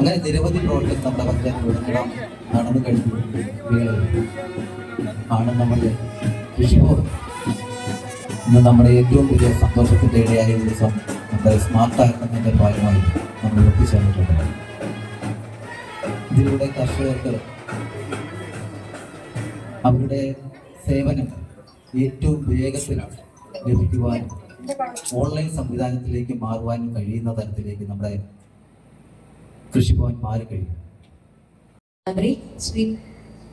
അങ്ങനെ നിരവധി പ്രവർത്തനം നമ്മുടെ പഞ്ചായത്തിലുടനീളം നടന്നു കഴിഞ്ഞു ആണ് നമ്മുടെ കൃഷിഭവൻ ഇന്ന് നമ്മുടെ ഏറ്റവും വലിയ സന്തോഷത്തിന്റെ ഇടയായ ദിവസം നമ്മുടെ സ്മാർട്ട് ആക്കുന്നതിന്റെ ഭാഗമായി നമ്മൾ എത്തിച്ചേർന്നിട്ടുണ്ട്. ഇതിലൂടെ കർഷകർക്ക് അവരുടെ സേവനം ഏറ്റവും വേഗത്തിൽ ലഭിക്കുവാനും ഓൺലൈൻ സംവിധാനത്തിലേക്ക് മാറുവാനും കഴിയുന്ന തരത്തിലേക്ക് നമ്മുടെ കൃഷിഭവൻ മാറിക്കഴിയും മന്ത്രി ശ്രീ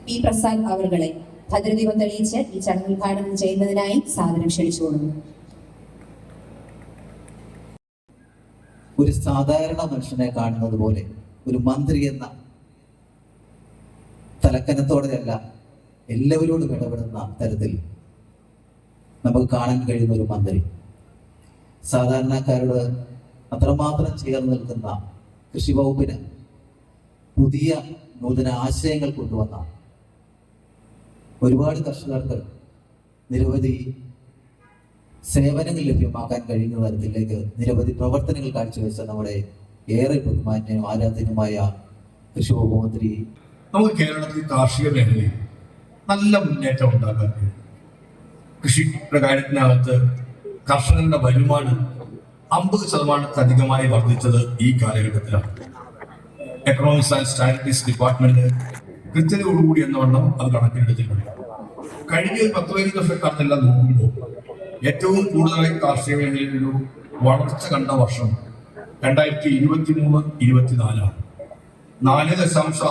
പി പ്രസാദ് അവറുകളെ ഭദ്രദീപം തെളിയിച്ച് ഈ ചടങ്ങ് ഉദ്ഘാടനം ചെയ്യുന്നതിനായി സാദരം ക്ഷണിച്ചുകൊള്ളുന്നു ഒരു സാധാരണ മനുഷ്യനെ കാണുന്നത് പോലെ ഒരു മന്ത്രി എന്ന തലക്കനത്തോടെയല്ല എല്ലാവരോടും ഇടപെടുന്ന തരത്തിൽ നമുക്ക് കാണാൻ കഴിയുന്ന ഒരു മന്ത്രി. സാധാരണക്കാരോട് അത്രമാത്രം ചേർന്ന് നിൽക്കുന്ന കൃഷി വകുപ്പിന് പുതിയ നൂതന ആശയങ്ങൾ കൊണ്ടുവന്ന ഒരുപാട് കർഷകർക്ക് നിരവധി സേവനങ്ങൾ ലഭ്യമാക്കാൻ കഴിയുന്ന തരത്തിലേക്ക് നിരവധി പ്രവർത്തനങ്ങൾ കാഴ്ചവെച്ച നമ്മുടെ ഏറെ ബഹുമാന്യനും ആരാധനുമായ കൃഷി വകുപ്പ് മന്ത്രി നമുക്ക് കേരളത്തിൽ കാർഷിക മേഖലയിൽ നല്ല മുന്നേറ്റം ഉണ്ടാക്കാൻ കഴിയും. കൃഷിയുടെ കാര്യത്തിനകത്ത് കർഷകരുടെ വരുമാനം അമ്പത് ശതമാനത്തിലധികമായി വർദ്ധിച്ചത് ഈ കാലഘട്ടത്തിലാണ്. എക്കണോമിക്സ് ആൻഡ് സ്റ്റാറ്റിസ്റ്റിക്സ് ഡിപ്പാർട്ട്മെന്റ് കൃത്യതയോടുകൂടി എന്നവണ്ണം അത് കണക്കിലെടുത്തിട്ടുണ്ട്. കഴിഞ്ഞ ഒരു പത്ത് പതിനഞ്ച് വർഷക്കാലത്തെല്ലാം നോക്കുമ്പോൾ ഏറ്റവും കൂടുതലായി കാർഷിക മേഖലയിൽ ഒരു വളർച്ച കണ്ട വർഷം രണ്ടായിരത്തി ഇരുപത്തി മൂന്ന് ഇരുപത്തിനാലാണ്. നാല് ദശാംശം